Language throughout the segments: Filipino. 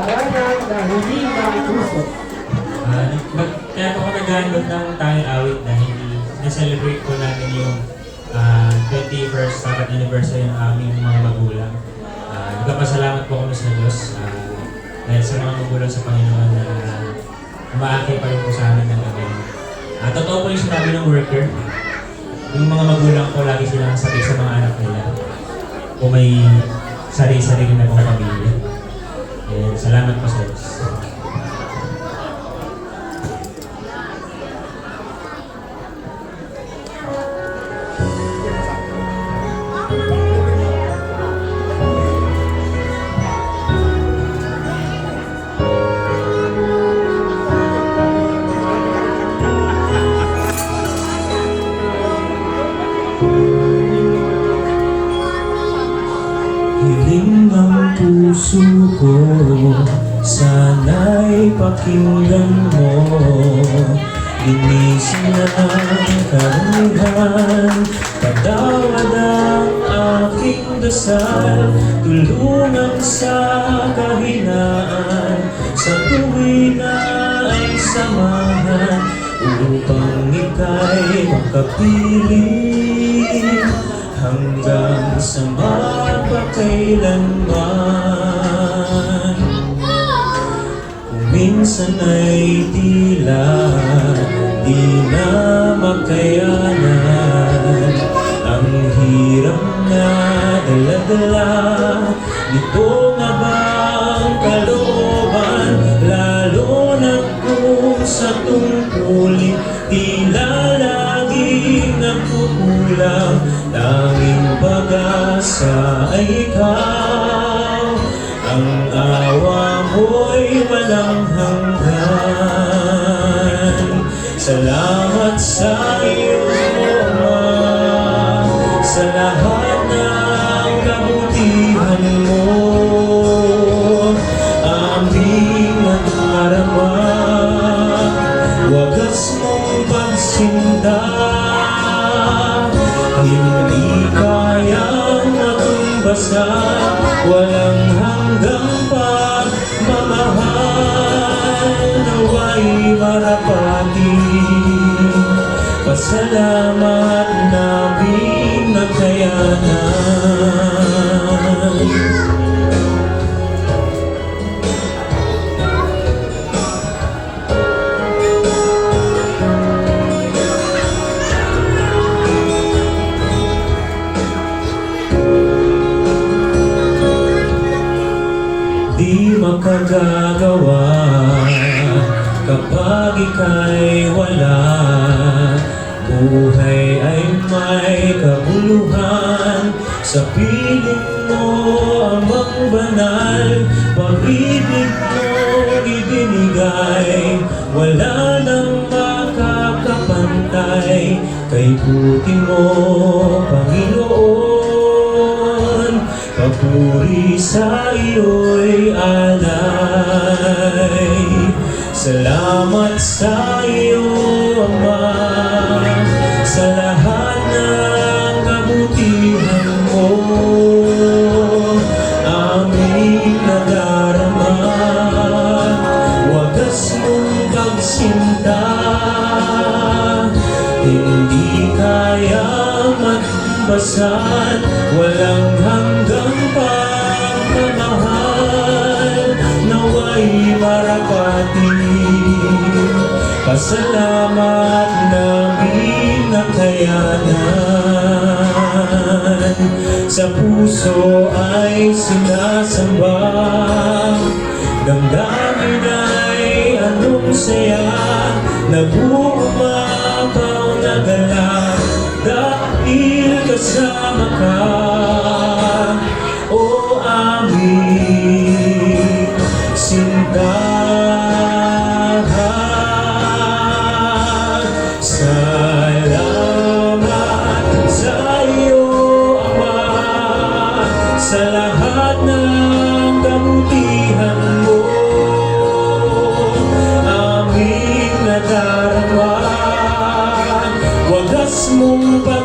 Paranan na hindi mauso. Ah, mag, kaya po nag-handle ng tanging awit na hindi na-celebrate po namin yung ah, 21st Sabbath anniversary ng aming mga magulang. Ah, nagpapasalamat po kami sa Diyos ah, dahil sa mga magulang sa Panginoon na umaakay pa rin po sa amin ng gabi. Ah, totoo po yung sinabi ng worker. Yung mga magulang ko lagi silang sabi sa mga anak nila kung may sarili-sarili na pong pamilya. Eh, salamat po sa Hiling ng puso ko Sana'y pakinggan mo Linisin na ang karuhan Patawad ang aking dasal Tulungan sa kahinaan Sa tuwi na ay samahan Upang ika'y makapiling hanggang sa mapakailanman Kung minsan ay tila di na makayanan Ang hirap na daladala Nito nga bang kalooban? Lalo na kung sa tungkulin Tila laging nagkukulang Tanging pag-asa ay ikaw Ang awa mo'y walang hanggan. Salamat sa iyo, Ama Sa lahat ng kabutihan mo. Aming nadarama Wagas mong pagsinta matumbasan Walang makagagawa kapag ika'y wala Buhay ay may kabuluhan. Sa piling mo amang banal Pag-ibig mo ibinigay. Wala nang makakapantay Kay puti mo, Panginoon Papuri sa iyo'y alay. Salamat sa iyo, Ama. Sa lahat ng kabutihan mo Aming nadarama Wagas mong pagsinta. Hindi kaya magbasan Walang hanggang Pasalamat namin na kayanan. Sa puso ay sinasamba. Damdamin ay anong saya Nag-uumapaw mong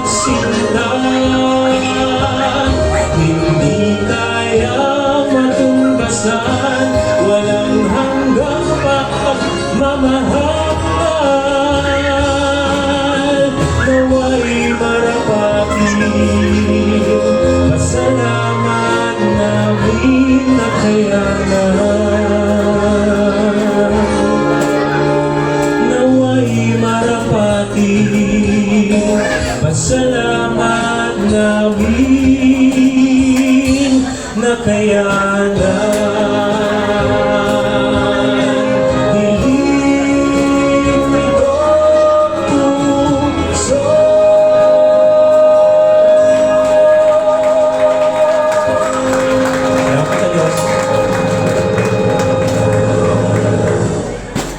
salamat namin na kaya